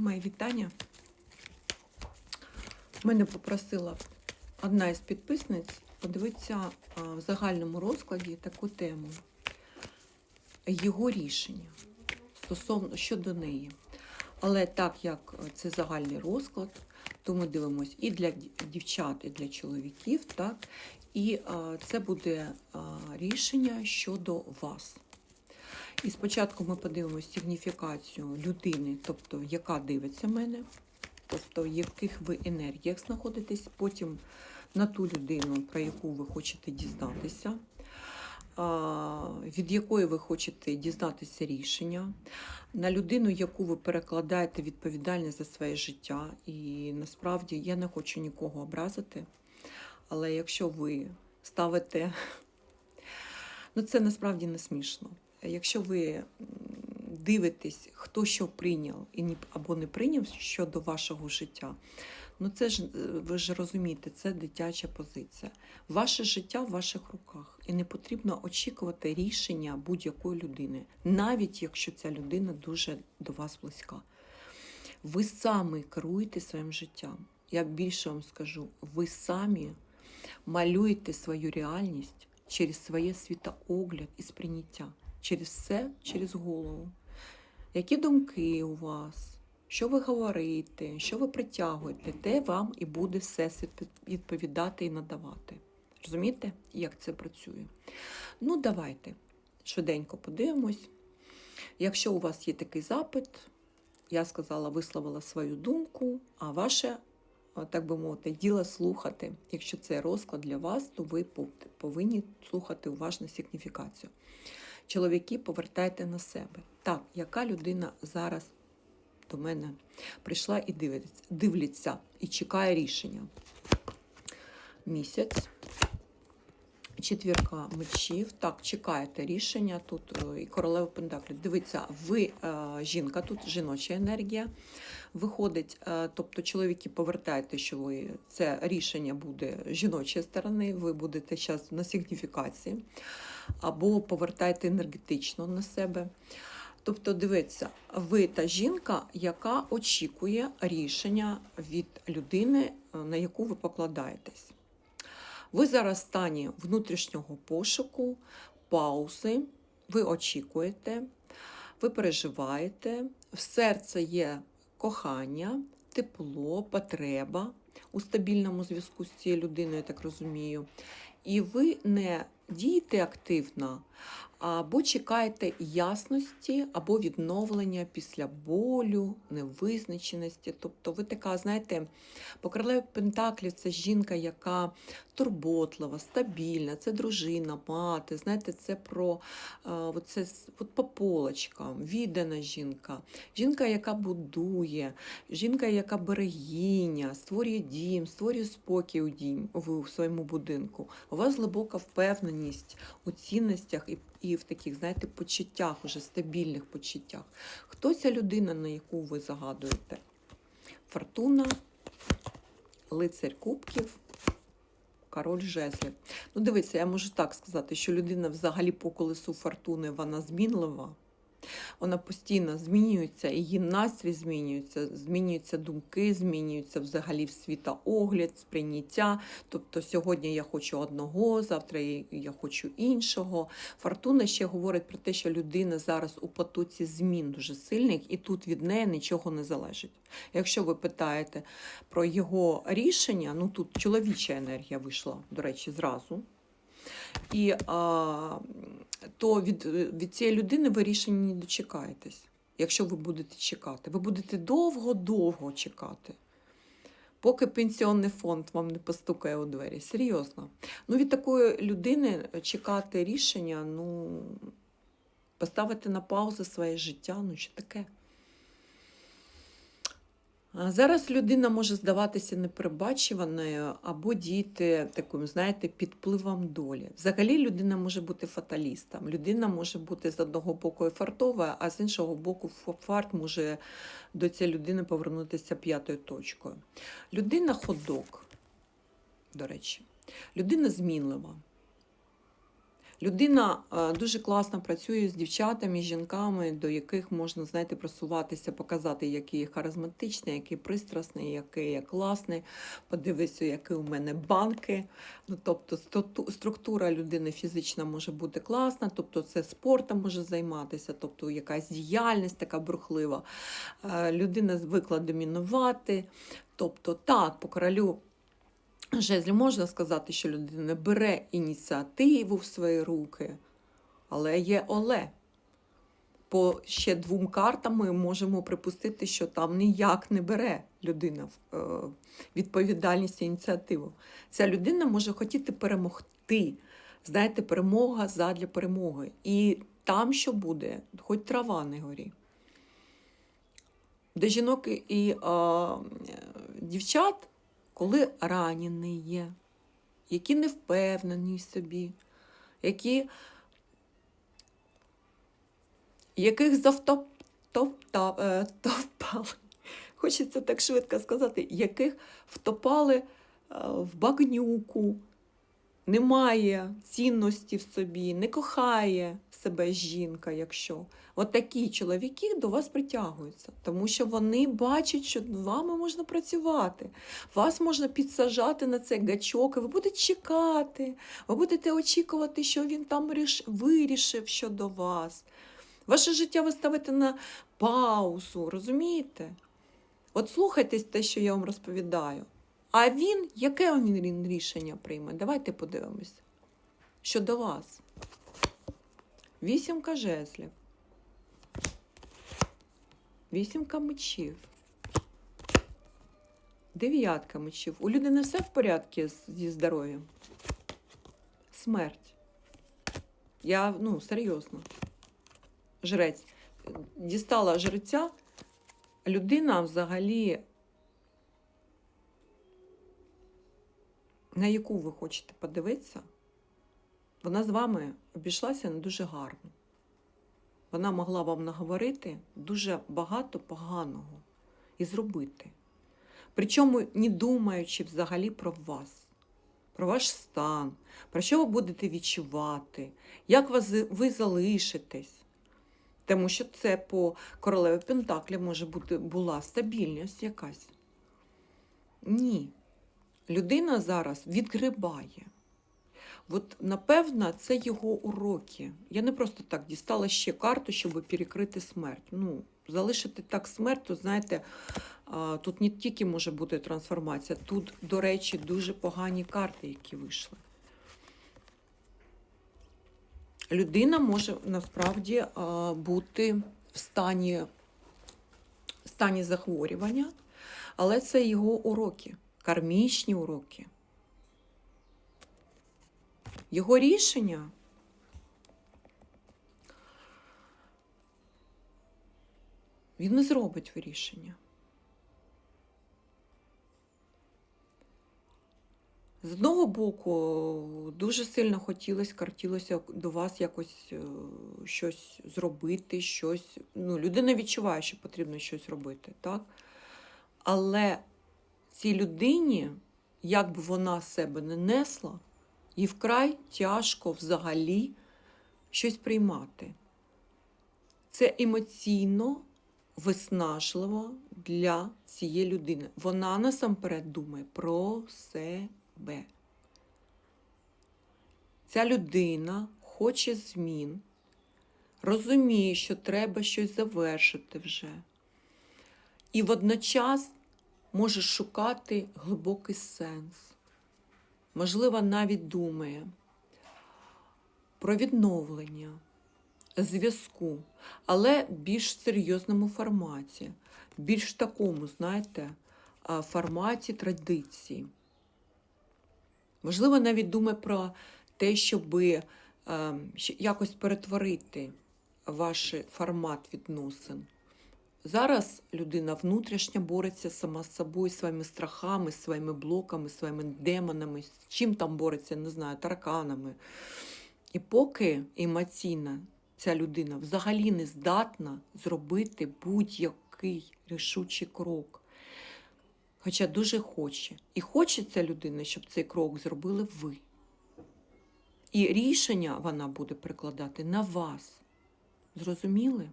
Мої вітання. Мене попросила одна із підписниць подивитися в загальному розкладі таку тему. Його рішення стосовно щодо неї. Але так як це загальний розклад, то ми дивимося і для дівчат, і для чоловіків, так? І це буде рішення щодо вас. І спочатку ми подивимося сигніфікацію людини, тобто яка дивиться мене, тобто в яких ви енергіях знаходитесь, потім на ту людину, про яку ви хочете дізнатися, від якої ви хочете дізнатися рішення, на людину, яку ви перекладаєте відповідальність за своє життя. І насправді я не хочу нікого образити, але якщо ви ставите, ну це насправді не смішно. Якщо ви дивитесь, хто що прийняв або не прийняв щодо вашого життя, ну це ж е, ви ж розумієте, це дитяча позиція. Ваше життя в ваших руках, і не потрібно очікувати рішення будь-якої людини, навіть якщо ця людина дуже до вас близька. Ви самі керуєте своїм життям. Я більше вам скажу, ви самі малюєте свою реальність через своє світоогляд і сприйняття, через все, через голову. Які думки у вас, що ви говорите, що ви притягуєте, те вам і буде все відповідати і надавати. Розумієте, як це працює? Ну, давайте швиденько подивимось. Якщо у вас є такий запит, я сказала, висловила свою думку, а ваше, так би мовити, діло слухати. Якщо це розклад для вас, то ви повинні слухати уважно сигніфікацію. Чоловіки, повертайте на себе. Так, яка людина зараз до мене прийшла і дивиться, дивляться і чекає рішення. Місяць. Четвірка мечів. Так, чекаєте рішення тут е, і королева Пентаклів. Дивіться, ви е, жінка, тут жіноча енергія виходить. е, Тобто, чоловіки, повертайте, що ви це рішення буде жіночої сторони, ви будете зараз на сигніфікації, або повертайте енергетично на себе. Тобто, дивіться, ви та жінка, яка очікує рішення від людини, на яку ви покладаєтесь. Ви зараз в стані внутрішнього пошуку, паузи, ви очікуєте, ви переживаєте, в серце є кохання, тепло, потреба у стабільному зв'язку з цією людиною, я так розумію. І ви не дієте активно, або чекаєте ясності, або відновлення після болю, невизначеності. Тобто ви така, знаєте, по королеві Пентаклів це жінка, яка турботлива, стабільна, це дружина, мати. Знаєте, це про е, оце, от по полочкам, віддана жінка, жінка, яка будує, жінка, яка берегиня, створює дім, створює спокій у дім у своєму будинку. У вас глибока впевненість у цінностях і, і в таких, знаєте, почуттях, уже стабільних почуттях. Хто ця людина, на яку ви загадуєте? Фортуна, лицарь кубків, король жезлів. Ну, дивіться, я можу так сказати, що людина взагалі по колесу фортуни вона змінлива. Вона постійно змінюється, її настрій змінюється, змінюються думки, змінюються взагалі в світоогляд, сприйняття. Тобто сьогодні я хочу одного, завтра я хочу іншого. Фортуна ще говорить про те, що людина зараз у потоці змін дуже сильних, і тут від неї нічого не залежить. Якщо ви питаєте про його рішення, ну тут чоловіча енергія вийшла, до речі, зразу. І а, то від, від цієї людини ви рішення не дочекаєтесь, якщо ви будете чекати. Ви будете довго-довго чекати, поки пенсіонний фонд вам не постукає у двері. Серйозно. Ну, від такої людини чекати рішення, ну, поставити на паузу своє життя, ну що таке. Зараз людина може здаватися неперебачуваною або діяти таким, знаєте, під впливом долі. Взагалі людина може бути фаталістом. Людина може бути з одного боку фартова, а з іншого боку, фарт може до цієї людини повернутися п'ятою точкою. Людина ходок, до речі, людина змінлива. Людина е, дуже класно працює з дівчатами, з жінками, до яких можна, знаєте, просуватися, показати, який харизматичний, який пристрасний, який я класний. Подивися, які у мене банки. Ну, тобто структура людини фізична може бути класна, тобто це спортом може займатися, тобто якась діяльність така брухлива. Е, Людина звикла домінувати. Тобто, так, по королю жезлів можна сказати, що людина бере ініціативу в свої руки, але є Оле. По ще двом картам ми можемо припустити, що там ніяк не бере людина е, відповідальність і ініціативу. Ця людина може хотіти перемогти. Знаєте, перемога задля перемоги. І там, що буде, хоч трава не горі. До жінок і е, дівчат, коли ранені є, які не впевнені собі, які, яких завтоптали, хочеться так швидко сказати, яких втопали е, в багнюку, немає цінності в собі, не кохає себе жінка, якщо. От такі чоловіки до вас притягуються, тому що вони бачать, що з вами можна працювати. Вас можна підсажати на цей гачок, і ви будете чекати, ви будете очікувати, що він там ріш- вирішив щодо вас. Ваше життя ви ставите на паузу, розумієте? От слухайтесь те, що я вам розповідаю. А він, яке він рішення прийме? Давайте подивимось. Щодо вас. Вісімка жезлів. Вісімка мечів. Дев'ятка мечів. У людини все в порядку зі здоров'ям? Смерть. Я, ну, серйозно. Жрець. Дістала жреця. Людина взагалі, на яку ви хочете подивитися, вона з вами обійшлася не дуже гарно. Вона могла вам наговорити дуже багато поганого і зробити. Причому не думаючи взагалі про вас, про ваш стан, про що ви будете відчувати, як ви залишитесь. Тому що це по королеві Пентаклі може бути була стабільність якась. Ні. Людина зараз відгрибає. От, напевно, це його уроки. Я не просто так дістала ще карту, щоб перекрити смерть. Ну, залишити так смерть, то знаєте, тут не тільки може бути трансформація, тут, до речі, дуже погані карти, які вийшли. Людина може насправді бути в стані, стані захворювання, але це його уроки, кармічні уроки. Його рішення він не зробить рішення. З одного боку, дуже сильно хотілося, картілося до вас якось е, щось зробити, щось. Ну, людина відчуває, що потрібно щось робити, так? Але цій людині, як би вона себе не несла, і вкрай тяжко взагалі щось приймати. Це емоційно виснажливо для цієї людини. Вона насамперед думає про себе. Ця людина хоче змін, розуміє, що треба щось завершити вже. І водночас може шукати глибокий сенс можливо, навіть думає про відновлення зв'язку, але більш серйозному форматі, більш такому, знаєте, форматі традиції. Можливо, навіть думає про те, щоб якось перетворити ваш формат відносин. Зараз людина внутрішньо бореться сама з собою, своїми страхами, своїми блоками, своїми демонами, з чим там бореться, не знаю, тараканами. І поки емоційна ця людина взагалі не здатна зробити будь-який рішучий крок. Хоча дуже хоче. І хоче ця людина, щоб цей крок зробили ви. І рішення вона буде прикладати на вас. Зрозуміли?